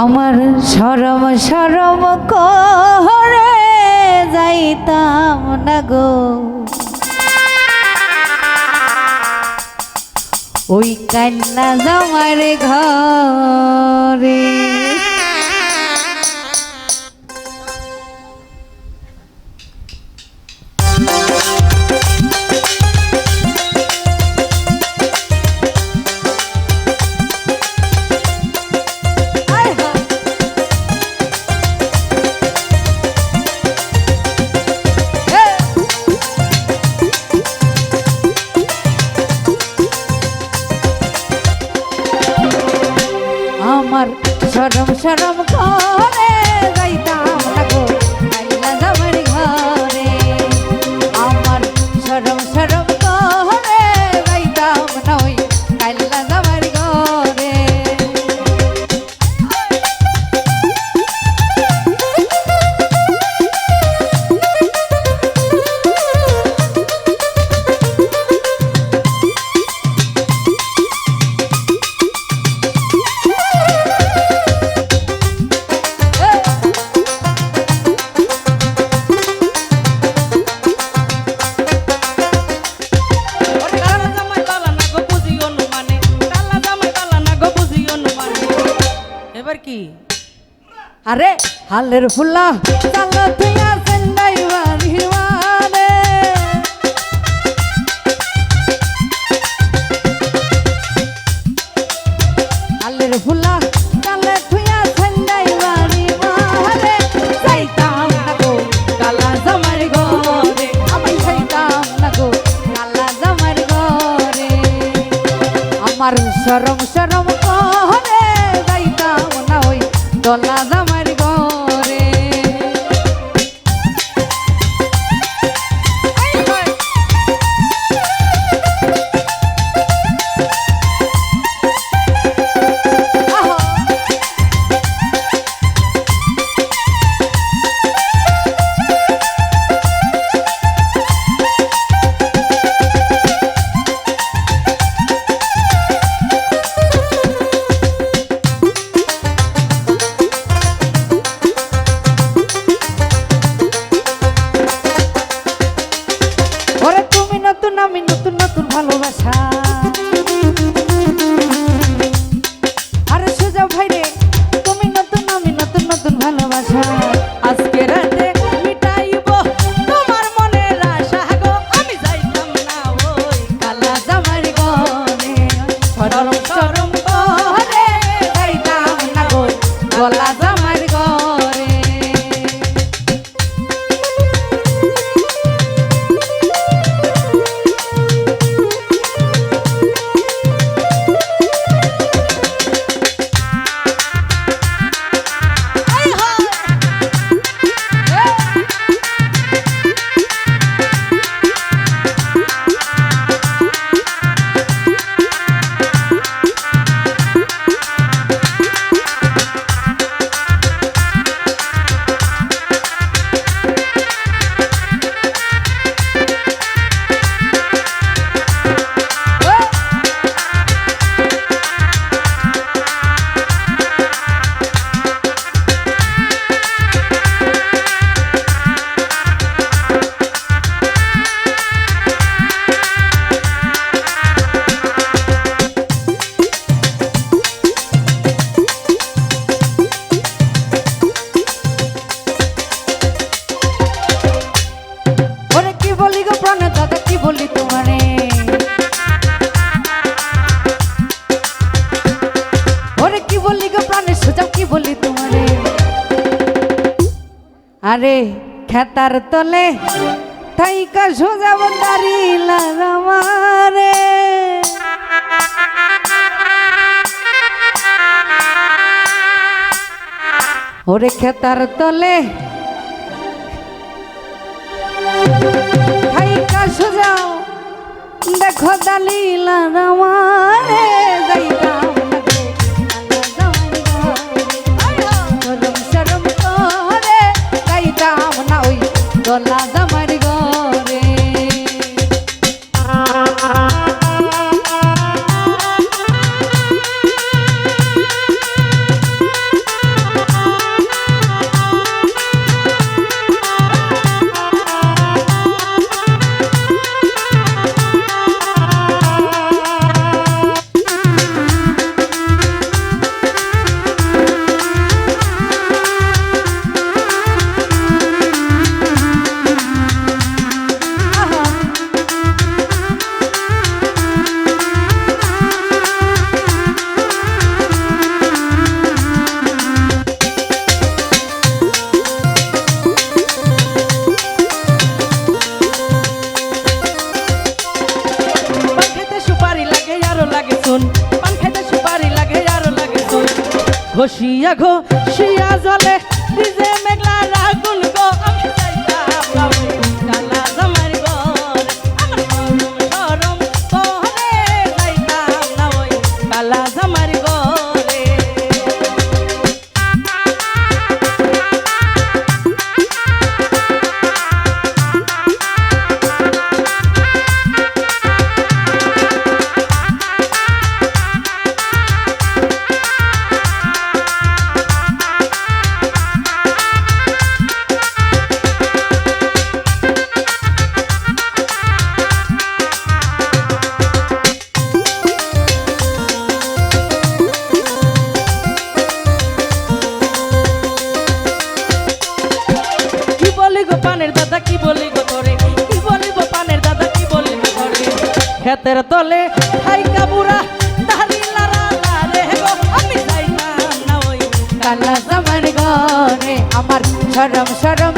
আমার সরম সরম করে যাইতাম না গো। ওই কান্না জামার ঘরে Shut up. আরে হালের ফুলা চালা গলা জামা আরে খেতার তলে থাইকা সোজা বন্দারি লাগামারে ওরে খেতার তলে থাইকা সোজা দেখো দালি রামা ঘষিয়া ঘষিয়া জলে ডিজে পানের দাদা কি বলি গো কি বলিব পানের দাদা কি বলি গো তোরে ক্ষেতের তলে খাই কাবুরা দাড়ি লারা লারে গো, আমি যাই না ওই কালা জামার গনে আমার সরম সরম